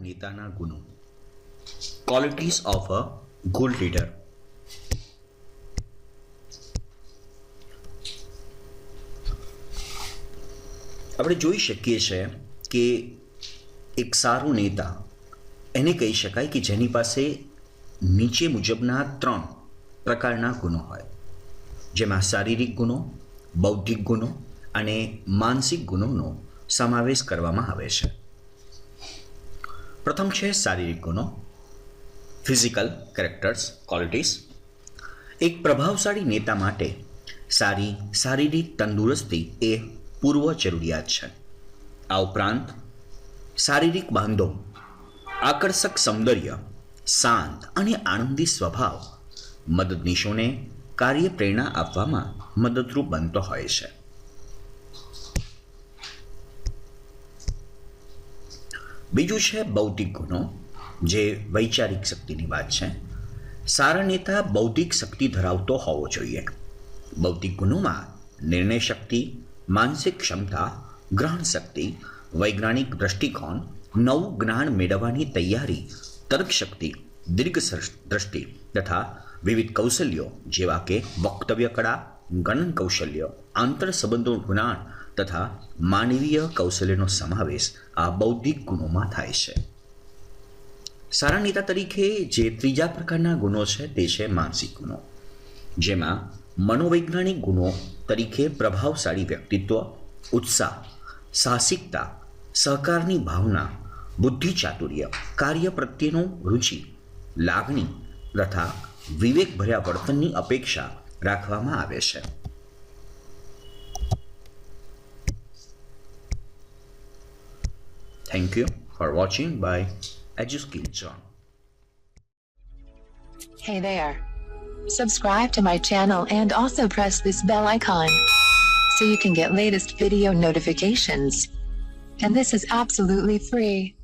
નેતાના ગુણો qualities of a good leader આપણે જોઈ શકીએ છીએ કે એક સારો નેતા એને કહી શકાય કે જેની પાસે નીચે મુજબના ત્રણ પ્રકારના ગુણો હોય. જેમાં શારીરિક ગુણો બૌદ્ધિક ગુણો અને માનસિક ગુણોનો સમાવેશ કરવામાં આવે છે. પ્રથમ છે શારીરિક ગુણો ફિઝિકલ કેરેક્ટર્સ ક્વોલિટીઝ એક પ્રભાવશાળી નેતા માટે સારી શારીરિક તંદુરસ્તી એ પૂર્વ જરૂરિયાત છે. આ ઉપરાંત શારીરિક બાંધો, આકર્ષક સૌંદર્ય, શાંત અને આનંદી સ્વભાવ મદદનીશોને કાર્ય પ્રેરણા આપવામાં મદદરૂપ બનતો હોય છે. બીજું છે બૌદ્ધિક ગુણો જે વૈચારિક શક્તિની વાત છે. સારા નેતા બૌદ્ધિક શક્તિ ધરાવતો હોવો જોઈએ. બૌદ્ધિક ગુણોમાં નિર્ણય શક્તિ, માનસિક ક્ષમતા, ગ્રહણ શક્તિ, વૈજ્ઞાનિક દ્રષ્ટિકોણ, નવું જ્ઞાન મેળવવાની તૈયારી, તર્ક શક્તિ, દીર્ઘ દ્રષ્ટિ તથા વિવિધ કૌશલ્યો જેવા કે વક્તવ્ય કળા, ગણન કૌશલ્ય, આંતર સંબંધો જ્ઞાન તથા માનવીય કૌશલ્યનો સમાવેશ આ બૌદ્ધિક ગુણોમાં થાય છે. સારા નેતા તરીકે જે ત્રીજા પ્રકારના ગુણો છે તે છે માનસિક ગુણો, જેમાં મનોવૈજ્ઞાનિક ગુણો તરીકે પ્રભાવશાળી વ્યક્તિત્વ, ઉત્સાહ, સાહસિકતા, સહકારની ભાવના બુદ્ધિ ચાતુર્ય કાર્ય પ્રત્યેનો રુચિ, લાગણી તથા વિવેકભર્યા વર્તનની અપેક્ષા રાખવામાં આવે છે. Thank you for watching by Ajuski John. Hey there. Subscribe to my channel and also press this bell icon so you can get latest video notifications. And this is absolutely free.